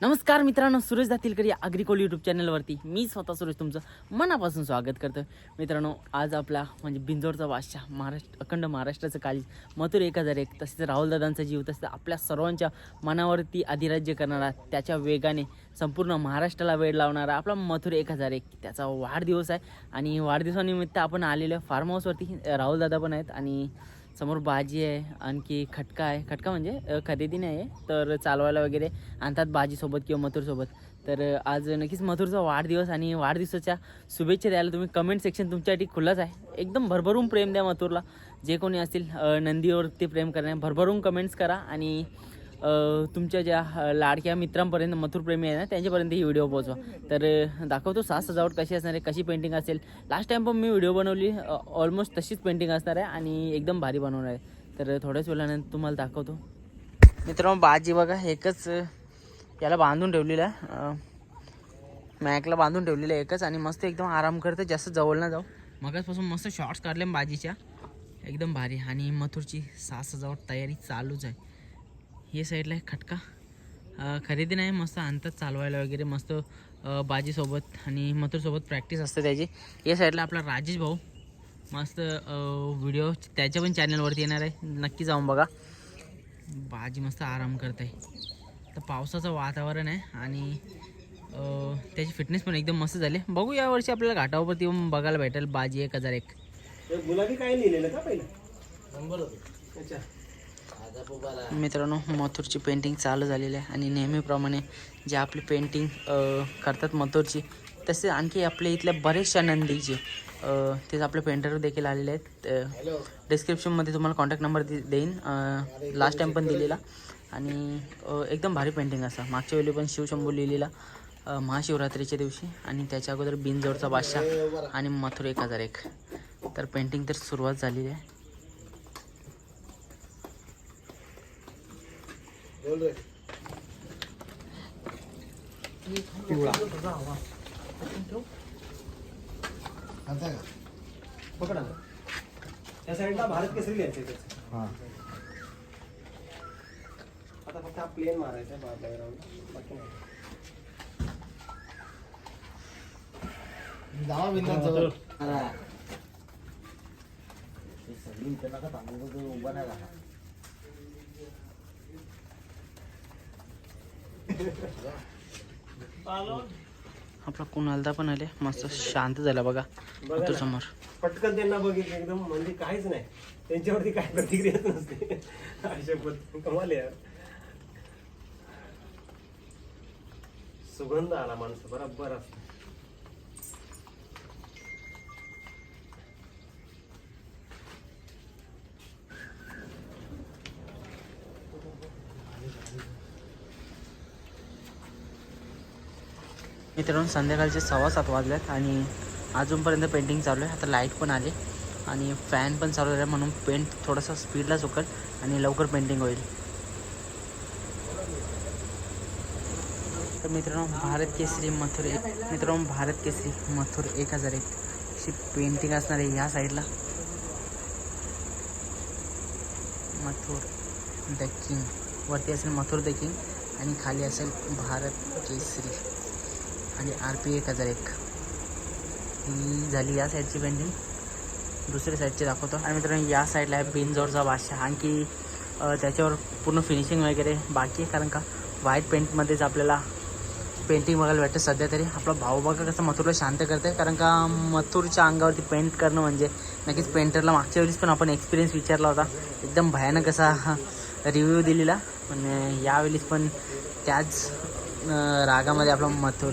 नमस्कार मित्रांनो सुरेश दातीलकर या अग्रिकोल यूट्यूब चॅनलवरती मी स्वतः सुरेश तुमचं मनापासून स्वागत करतो मित्रांनो आज आपला म्हणजे बिंजोरचा बादशाह महाराष्ट्र अखंड महाराष्ट्राचं काळीज मथुर एक हजार एक तसेच राहुलदादांचा जीव तसेच आपल्या सर्वांच्या मनावरती अधिराज्य करणारा त्याच्या वेगाने संपूर्ण महाराष्ट्राला वेळ लावणारा आपला मथुर एक हजार एक त्याचा वाढदिवस आहे आणि वाढदिवसानिमित्त आपण आलेलो फार्म हाऊसवरती राहुलदादा पण आहेत आणि समोर भाजी आहे आणखी खटका आहे. खटका म्हणजे खरेदी नाही आहे तर चालवायला वगैरे आणतात भाजीसोबत किंवा मथुरसोबत. तर आज नक्कीच मथुरचा वाढदिवस आणि वाढदिवसाच्या शुभेच्छा द्यायला तुम्ही कमेंट सेक्शन तुमच्यासाठी खुलंच आहे. एकदम भरभरून प्रेम द्या मथुरला. जे कोणी असतील नंदीवरती प्रेम करण्या भरभरून कमेंट्स करा आणि तुमच्या ज्या लाडक्या मित्रांपर्यंत मथुर प्रेमी आहे ना त्यांच्यापर्यंत ही व्हिडिओ पोहोचवा. तर दाखवतो साज सजावट कशी असणार आहे कशी पेंटिंग असेल. लास्ट टाइम पण मी व्हिडिओ बनवली ऑलमोस्ट तशीच पेंटिंग असणार आहे आणि एकदम भारी बनवणार आहे. तर थोड्याच वेळानंतर तुम्हाला दाखवतो. मित्रांनो बाजी बघा एकच याला बांधून ठेवलेलं आहे. मॅकला बांधून ठेवलेलं आहे एकच आणि मस्त एकदम आराम करते जास्त जवळ ना जाऊ. मगाचपासून मस्त शॉर्ट्स काढले बाजीच्या. एकदम भारी. आणि मथुरची साज सजावट तयारी चालूच आहे. हे साईडला आहे खटका. खरेदी नाही मस्त आणतात चालवायला वगैरे मस्त बाजीसोबत आणि मथुरसोबत प्रॅक्टिस असते त्याची. या साईडला आपला राजेश भाऊ. मस्त व्हिडिओ त्याच्या पण चॅनलवरती येणार आहे. नक्की जाऊन बघा. बाजी मस्त आराम करत आहे तर पावसाचं वातावरण आहे आणि त्याची फिटनेस पण एकदम मस्त झाली. बघू यावर्षी आपल्याला घाटावरती येऊन बघायला भेटेल बाजी एक हजार एक. गुलाबी काय लिहिलेलं का पहिलं? अच्छा. मित्रांनो मथुरची पेंटिंग चालू झालेली आहे आणि नेहमीप्रमाणे जे आपली पेंटिंग करतात मथुरची तसे आणखी आपल्या इथल्या बरेचशा नंदीचे तेच आपले पेंटर देखील आलेले आहेत. डिस्क्रिप्शनमध्ये तुम्हाला कॉन्टॅक्ट नंबर दे देईन. लास्ट टाईम पण दिलेला. आणि एकदम भारी पेंटिंग असा. मागच्या वेळी पण शिवशंभू लिहिलेला महाशिवरात्रीच्या दिवशी. आणि त्याच्या अगोदर बिनजोडचा बादशाह आणि मथुर एक हजार एक. तर पेंटिंग तर सुरुवात झालेली आहे. बोल पकडा ना. त्या साईडला भारत केसरी लिहायचं आहे त्याचं. आता फक्त हा प्लेन मारायचा आहे बॅकग्राऊंड बाकी नाही राहणार आपला कुणालदा पण आले. मस्त शांत झाला बघा. बघा ना. समोर पटकन त्यांना बघितलं एकदम म्हणजे काहीच नाही. त्यांच्यावरती काय प्रतिक्रियाच नसते. अशा पद्धतीने कमाल आहे यार. सुगंध आला माणसं बरोबर असतो. मित्रांनो संध्याकाळचे सव्वा सात वाजल्यात आणि अजूनपर्यंत पेंटिंग चालू आहे. आता लाइट पण आली आणि फॅन पण चालू झाला म्हणून पेंट थोडासा स्पीडला सुकल आणि लवकर पेंटिंग होईल. तर मित्रांनो भारत केसरी मथुर एक मित्रांनो भारत केसरी मथुर एक हजार एक अशी पेंटिंग असणार आहे ह्या साईडला मथुर द किंग वरती असेल मथुर द किंग आणि खाली असेल भारत केसरी. आणि आर पी एक हजार एक. ही झाली या साईडची पेंटिंग दुसऱ्या साईडची दाखवतो. आणि मित्रांनो या साईडला आहे बिनजोरचा बादशाह. आणखी त्याच्यावर पूर्ण फिनिशिंग वगैरे बाकी आहे. कारण का व्हाईट पेंटमध्येच आपल्याला पेंटिंग बघायला भेटतं सध्या तरी. आपला भाऊ बघा कसं मथुरला शांत करते कारण का मथुरच्या अंगावरती पेंट करणं म्हणजे नक्कीच पेंटरला मागच्या वेळेस पण आपण एक्सपिरियन्स विचारला होता. एकदम भयानक असा रिव्ह्यू दिलेला. पण यावेळेस पण त्याच रागामध्ये आपला मथुर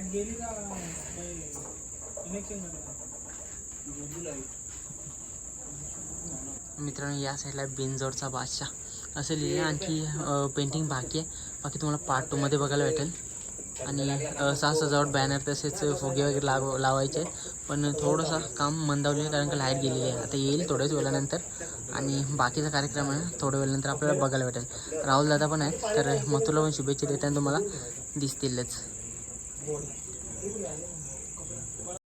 लाइट गेली का कनेक्शन मित्रांनो या साईडला बिनजोडचा बादशाह. असं लिहिलं आणखी पेंटिंग बाकी आहे. बाकी तुम्हाला पार्ट टूमध्ये बघायला भेटेल. आणि सहा साज सजावट बॅनर तसेच फुगे वगैरे लाव लावायचे. पण थोडंसं काम मंदावलेलं आहे कारण का लाइट गेलेली आहे. आता येईल थोड्याच वेळानंतर. आणि बाकीचा कार्यक्रम आहे थोड्या वेळानंतर आपल्याला बघायला भेटेल. राहुल दादा पण आहेत तर मथुला पण शुभेच्छा देताना तुम्हाला दिसतीलच. Bola. Hindi ko yan.